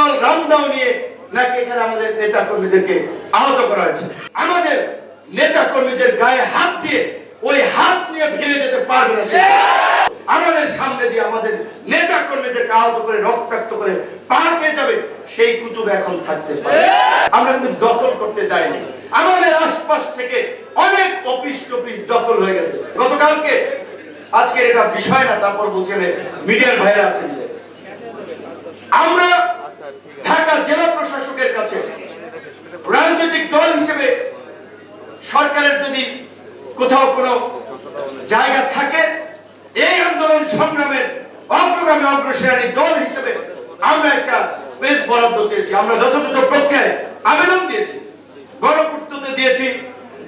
পিস্তল রামদাও নিয়ে নাকি এখানে আমাদের নেতা কর্মীদেরকে আহত করা হয়েছে? আমাদের নেতা কর্মীদের গায়ে হাত দিয়ে ওই হাত নিয়ে ফিরে যেতে পারবে না আমাদের সামনে দিয়ে আমাদের নেতা কর্মীদেরকে আহত করে, রক্তাক্ত করে পার পেয়ে যাবে, সেই কুতুব এখন থাকতে পারে। আমরা কিন্তু দখল করতে চাইনি। আমাদের আশপাশ থেকে অনেক অফিস টফিস দখল হয়ে গেছে। গতকালকে, আজকের এটা বিষয় না, তারপর বলছেন মিডিয়ার ভাইরা আছেন। আমরা ঢাকা জেলা প্রশাসকের কাছে রাজনৈতিক দল হিসেবে সরকারের যদি কোথাও কোনো জায়গা থাকে, এই আন্দোলন সংগ্রামের অগ্রগামী অগ্রসেনানী দল হিসেবে আমরা একটা স্পেস বরাদ্দ চেয়েছি আমরা যথাযথ প্রক্রিয়ায় আবেদন দিয়েছি গণপূর্ততে দিয়েছি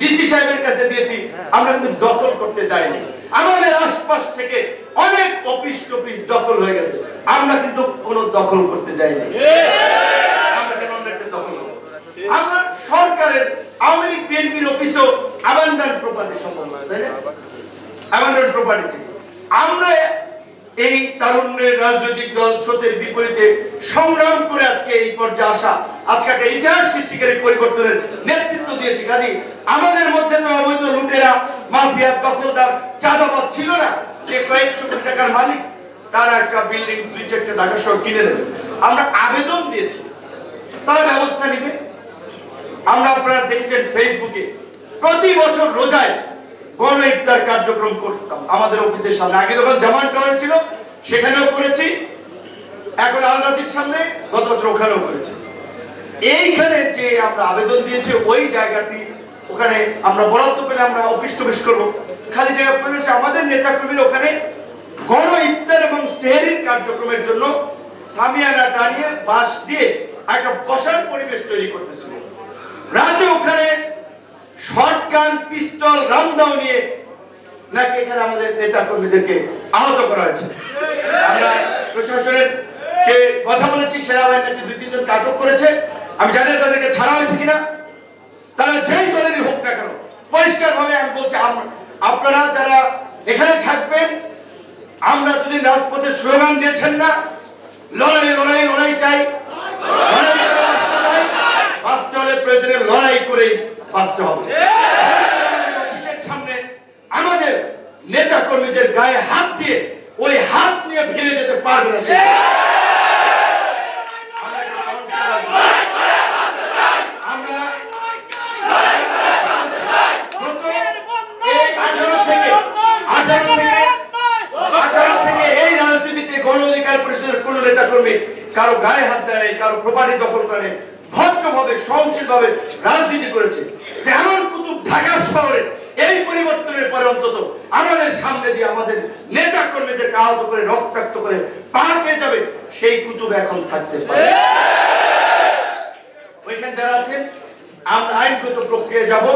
ডিসি সাহেবের কাছে দিয়েছি, আমরা কিন্তু দখল করতে চাইনি। আমাদের আশপাশ থেকে অনেক অফিস টফিস দখল হয়ে গেছে। আমরা কিন্তু কোনো দখল করতে চাইনি আমরা কেন অন্যেরটা দখল আমরা সরকারের আওয়ামী লীগ বিএনপির অফিসও প্রপার্টি তাই না? প্রপার্টি আমরা এই তারুণ্যের রাজনৈতিক দল স্রোতের বিপরীতে সংগ্রাম করে আজকে এই পর্যায়ে আসা আজকে একটা ইতিহাস সৃষ্টিকারী পরিবর্তনের নেতৃত্ব দিয়েছি। কাজী আমাদের মধ্যে তো অবৈধ লুটেরা মাফিয়া দখলদার চাঁদাবাদ ছিল না। যে কয়েকশো কোটি টাকার মালিক তারা একটা বিল্ডিং দুই চারটে ঢাকা শহর কিনে নেবে। আমরা আবেদন দিয়েছি। তারা ব্যবস্থা নিবে। আমরা আপনারা দেখেছেন ফেসবুকে প্রতি বছর রোজায় গণ ইফতার কার্যক্রম করতাম। আমাদের অফিসের সামনে। আগে যখন জামান টাওয়ার ছিল, সেখানেও করেছি। এখন আলরাতির সামনে গত বছর ওখানেও করেছি। এইখানে যে আমরা আবেদন দিয়েছি, ওই জায়গাটি, ওখানে আমরা বরাদ্দ পেলে আমরা অফিস টফিস করব। খালি জায়গা পড়েছে আমাদের নেতা কর্মীরা ওখানে গণ ইফতার এবং সেহরির কার্যক্রমের জন্য সামিয়ানা টানিয়ে বাঁশ দিয়ে একটা বসার পরিবেশ তৈরি করতেছিল। রাতে ওখানে শটগান, পিস্তল, রামদাও নিয়ে নাকি এখানে আমাদের নেতা কর্মীদেরকে আহত করা হয়েছে। আমরা প্রশাসনের কথা বলেছি সেনাবাহিনী নাকি দুই তিনজন আটক করেছে। আমি জানি তাদেরকে ছাড়া হয়েছে কিনা। তারা যেই দলেরই হোক না কেন পরিষ্কার ভাবে আমি বলছি আপনারা যারা এখানে থাকবেন আমরা যদি রাজপথে স্লোগান দিয়েছেন না, লড়াই লড়াই লড়াই চাই। বাঁচতে হলে প্রয়োজনে লড়াই করে বাঁচতে হবে। সামনে আমাদের নেতা কর্মীদের গায়ে হাত দিয়ে ওই হাত নিয়ে ফিরে যেতে পারবে না সে। আমরা একটা সংস্কার আমরা গত এই 18 থেকে 18 থেকে 18 থেকে এই রাজনীতিতে গণ অধিকার পরিষদের কর্মী কারও গায়ে হাত দেয় কারও প্রপার্টি দখল করে ভদ্রভাবে, সহনশীলভাবে রাজনীতি করেছে। এমন কুতুব ঢাকা শহরে এই পরিবর্তনের পরে অন্তত আমাদের সামনে দিয়ে আমাদের নেতা কর্মীদেরকে আহত করে, রক্তাক্ত করে পার পেয়ে যাবে, সেই কুতুব এখন থাকতে পারে। ওইখানে যারা আছেন, আমরা আইনগত প্রক্রিয়া যাব,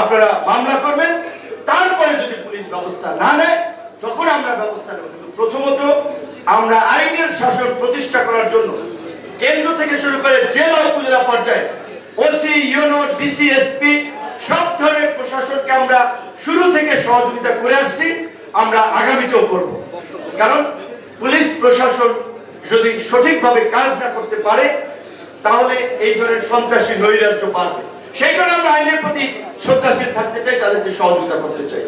আপনারা মামলা করবেন, তারপরে যদি পুলিশ ব্যবস্থা না নেয়, তখন আমরা ব্যবস্থা নেব। প্রথমত আমরা আইনের শাসন প্রতিষ্ঠা করার জন্য কেন্দ্র থেকে শুরু করে জেলা উপজেলা পর্যায়ে ওসি, ইউনো ডিসিএসপি সব ধরনের প্রশাসনকে আমরা শুরু থেকে সহযোগিতা করে আসছি। আমরা আগামীতেও করব। কারণ পুলিশ প্রশাসন যদি সঠিকভাবে কাজ না করতে পারে, তাহলে এই ধরনের সন্ত্রাসী নৈরাজ্য বাড়বে। সেই কারণে আমরা আইনের প্রতি শ্রদ্ধাশীল থাকতে চাই, তাদেরকে সহযোগিতা করতে চাই।